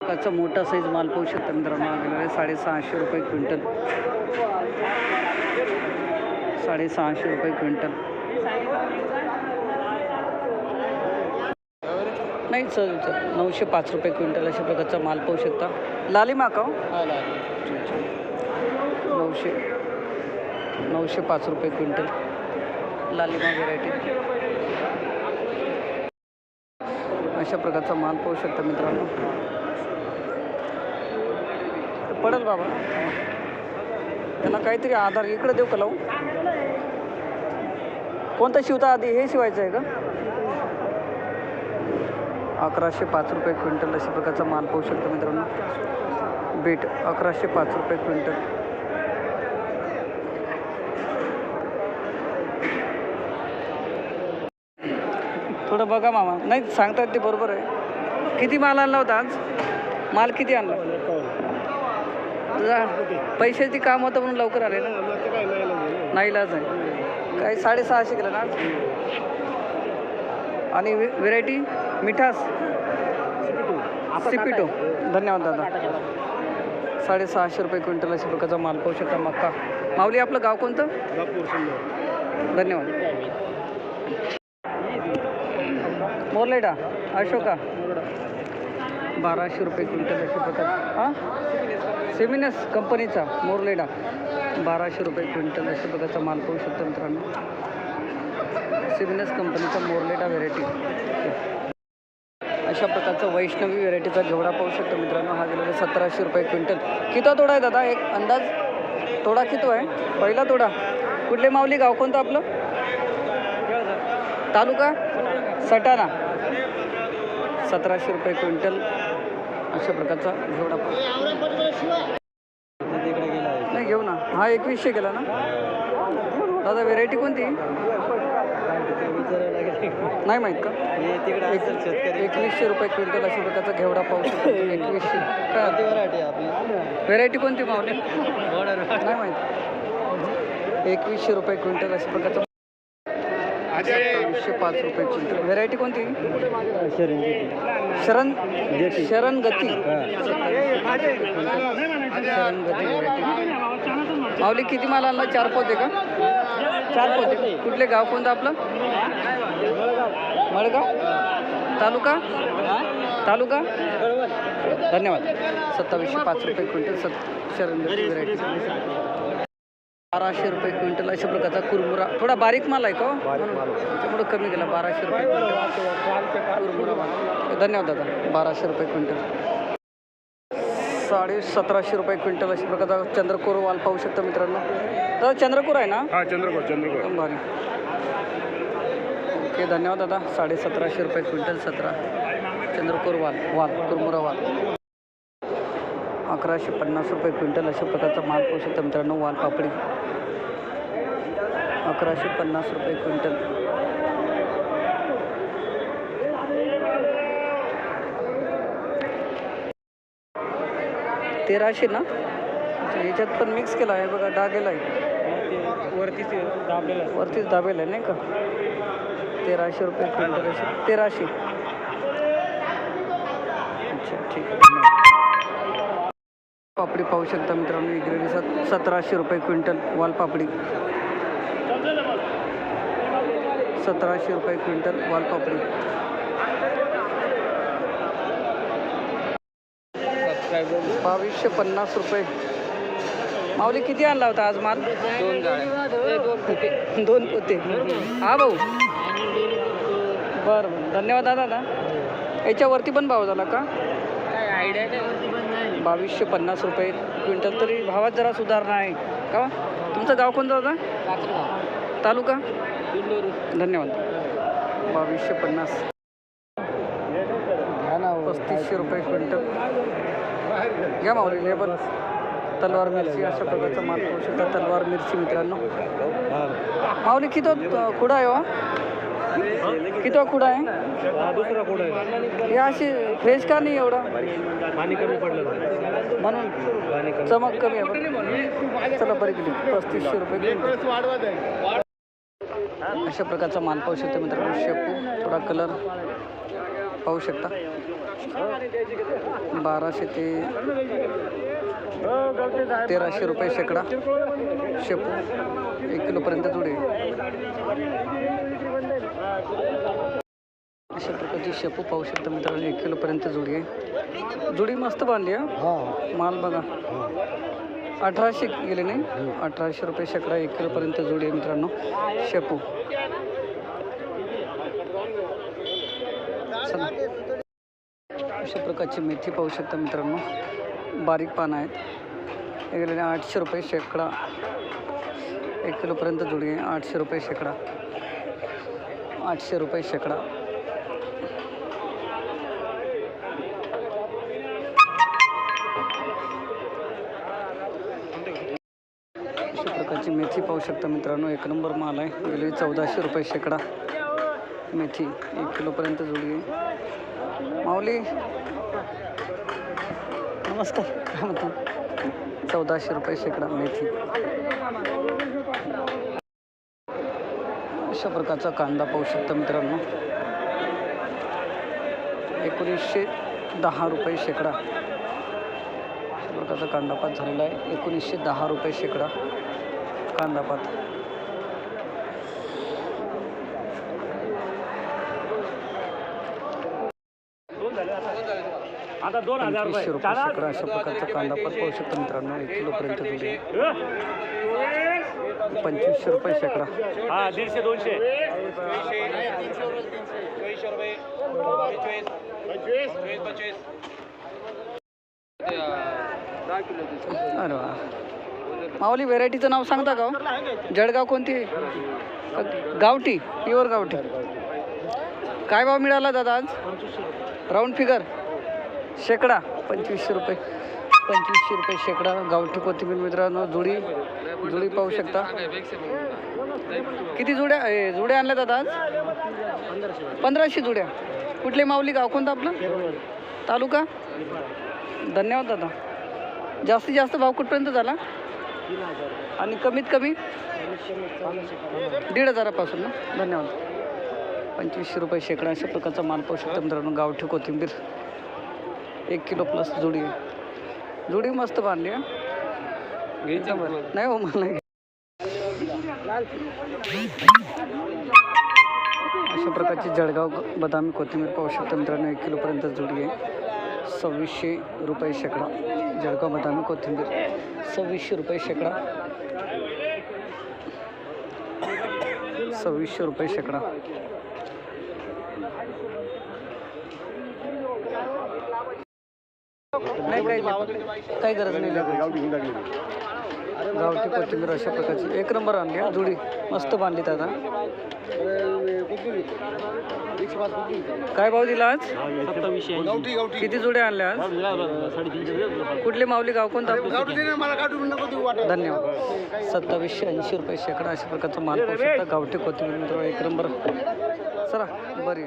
त्याचा मोठा साईज माल पाहू शकता मित्रांनो हा गेलेला आहे साडेसहाशे रुपये क्विंटल. साडेसहाशे रुपये क्विंटल. नाही चल चल नऊशे पाच रुपये क्विंटल अशा प्रकारचा माल पाहू शकता. लाली माकाव नऊशे नऊशे पाच रुपये क्विंटल. लालिमा व्हेरायटी अशा प्रकारचा माल पाहू शकता मित्रांनो. पडेल बाबा. त्यांना काहीतरी आधार इकडे देऊ का लावू? कोणता शिवता आधी हे शिवायचं आहे का? अकराशे पाच रुपये क्विंटल अशा प्रकारचा माल पाहू शकतो मित्रांनो. बीट अकराशे पाच रुपये क्विंटल. थोडं बघा मामा. नाही सांगतात ते बरोबर आहे. किती माल आणला होता आज? माल किती आणला? तुझा पैशाची काम होतं म्हणून लवकर आले ना? नाही लाज आहे. काय साडेसहाशे केलं ना? आणि व्हेरायटी? मिठास? सिपिटो धन्यवाद दादा. साडेसहाशे रुपये क्विंटल अशा प्रकारचा माल पाहू शकता मक्का. माऊली आपलं गाव कोणतं? धन्यवाद. मोरलेडा अशोका. बाराशे रुपये क्विंटल अशा प्रकार हां? सेमिनस कंपनीचा मोरलेडा बाराशे रुपये क्विंटल अशा प्रकारचा माल पाहू शकतो मित्रांनो. सेमिनस कंपनीचा मोरलेडा व्हेरायटी अशा प्रकारचा वैष्णवी व्हेरायटीचा घेवडा पाहू शकतो मित्रांनो. हा गेलेला सतराशे रुपये क्विंटल. किती तोडा आहे दादा? एक अंदाज? तोडा किती आहे? पहिला तोडा. कुठले माऊली? गाव कोणतं आपलं? तालुका? सटाणा. सतराशे रुपये क्विंटल. अशा प्रकारचा घेवडा नाही घेऊ ना. हा एकवीसशे गेला ना. दादा व्हेरायटी कोणती? नाही माहीत का? एकवीसशे रुपये क्विंटल अशा प्रकारचा घेवडा पाहू शकतो. एकवीसशे काय व्हेरायटी कोणती मावली? नाही माहीत. एकवीसशे रुपये क्विंटल अशा प्रकारचा सत्तावीसशे पाच रुपये क्विंटल व्हेरायटी कोणती? शरण शरण गती शरण गती. व्हेरायटी माऊली किती माल आणला? चार पोते का? चार पोते. कुठले गाव कोणतं आपलं? मडगाव? तालुका? तालुका? धन्यवाद. सत्तावीसशे पाच रुपये क्विंटल सत शरण गती व्हेरायटी बाराशे रुपये क्विंटल अशा प्रकारचा कुरमुरा. थोडा बारीक माल आहे का? त्यामुळं कमी गेला बाराशे रुपये क्विंटल. कुरमुरा माल. धन्यवाद दादा. बाराशे रुपये क्विंटल. साडे सतराशे रुपये क्विंटल अशा प्रकारचा चंद्रकोर वाल पाहू शकता मित्रांनो. दादा चंद्रकोर आहे ना? हा चंद्रपूर एकदम भारी. ओके धन्यवाद दादा. साडे सतराशे रुपये क्विंटल सतरा. चंद्रकोर वाल वाल कुरमुरा वाल. अकराशे पन्नास रुपये क्विंटल अशा प्रकारचा माल पाहू शकता मित्रांनो वाल पापडी. अकराशे पन्नास रुपये क्विंटल. तेराशे ना? याच्यात पण मिक्स केला आहे बघा डागेला आहे. वरती दाबलेला वरतीच दाबेल आहे नाही का? तेराशे रुपये क्विंटल असे तेराशे. अच्छा ठीक आहे. पापडी पाहू शकता मित्रांनो इकडे सत सतराशे रुपये क्विंटल वालपापडी. सतराशे रुपये क्विंटल वालपापडी बावीसशे पन्नास रुपये. माऊली किती आणला होता आज माल? दोन पोते. हा भाऊ? बरं बरं. धन्यवाद दादा ना याच्यावरती पण भाव झाला का? बावीसशे पन्नास रुपये. क्विंटल तरी भावात जरा सुधारणा आहे. का? तुमचं गाव कोणतं दादा? तालुका? धन्यवाद. बावीसशे पन्नास. पस्तीसशे रुपये क्विंटल. घ्या माऊली लेबल तलवार मिरची अशा प्रकारचा माल पाहू शकता. तलवार मिरची मित्रांनो. माऊली किती कुडा आहे हो? किती कुडा आहे? दुसरा कोड आहे. हे अशी फ्रेश का नाही एवढा? पाणी कमी पडलं म्हणून. चमक कमी आहे. चला बरं किती पस्तीसशे रुपये अशा प्रकारचा माल पाहू शकतो मित्रांनो. शेपू थोडा कलर पाहू शकता. बाराशे ते तेराशे रुपये शेकडा. शेपू एक किलोपर्यंत जुडे अशा प्रकारची शेपू पाहू शकता मित्रांनो. एक किलोपर्यंत जुडी आहे. जुडी मस्त बांधली आहे माल बघा. अठराशे गेले नाही. अठराशे रुपये शेकडा एक किलोपर्यंत जुडी आहे मित्रांनो. शेपू. चला. अशा प्रकारची मेथी पाहू शकता मित्रांनो. बारीक पानं आहेत. हे गेलेले आठशे रुपये शेकडा. एक किलोपर्यंत जुडी आहे आठशे रुपये शेकडा. आठशे रुपये शेकडा. अशा प्रकारची मेथी पाहू शकता मित्रांनो. एक नंबर माल आहे. गेली चौदाशे रुपये शेकडा. मेथी एक किलोपर्यंत जुळली माऊली. नमस्कार. काय म्हणतो? चौदाशे रुपये शेकडा मेथी. अशा प्रकारचा कांदा पाहू शकता मित्रांनो. एकोणीसशे दहा रुपये शेकडा. अशा प्रकारचा कांदापात झालेला आहे. एकोणीसशे दहा रुपये शेकडा. कांदापात आता. दोन हजार रुपये. शेकडा अशा प्रकारचा कांदापात पाहू शकता मित्रांनो एक किलोपर्यंत जुडी. पंचवीसशे रुपये शेकडा. हा दीडशे दोनशे. अरे वा. माऊली व्हेरायटीचं नाव सांगता का हो? जळगाव कोणती? गावठी प्युअर गावठी. काय भाव मिळाला दादा आज? Round figure. शेकडा पंचवीसशे रुपये. पंचवीसशे रुपये शेकडा. गावठी कोथिंबीर मित्रांनो जुडी. जुडी पाहू शकता. किती जुड्या? ए, जुड्या आणल्या दादा आज? पंधराशे जुड्या. कुठले माऊली गाव? कोणतं आपलं? तालुका? धन्यवाद दादा. जास्तीत जास्त भाव कुठपर्यंत झाला? आणि कमीत कमी दीड हजारापासून ना? धन्यवाद. पंचवीसशे रुपये शेकडा अशा प्रकारचा माल पाहू शकतो मित्रांनो. गावठी कोथिंबीर एक किलो प्लस जुडी. आहे जुडी मस्त बांधली आहे नाही हो मला अशा प्रकारची जळगाव बदामी कोथिंबीर पाहू शकतो मित्रांनो. एक किलोपर्यंत जुडी आहे. सव्वीसशे रुपये शेकडा जळगाव बदामी कोथिंबीर. सव्वीसशे रुपये शेकडा. सव्वीसशे रुपये शेकडा. नाही काही काही गरज नाही. गावठी कोथिंबीर अशा प्रकारची. एक नंबर आणली हा, जुडी. मस्त बांधली दादा काय भाव दिला आज? सत्तावीसशे किती जुड्या आणल्या आज? कुठली माऊली गाव कोणतं? धन्यवाद. सत्तावीसशे ऐंशी रुपये शेकडा अशा प्रकारचा माल पाहू शकता गावठी कोथिंबीर मित्र एक नंबर. चला बरी.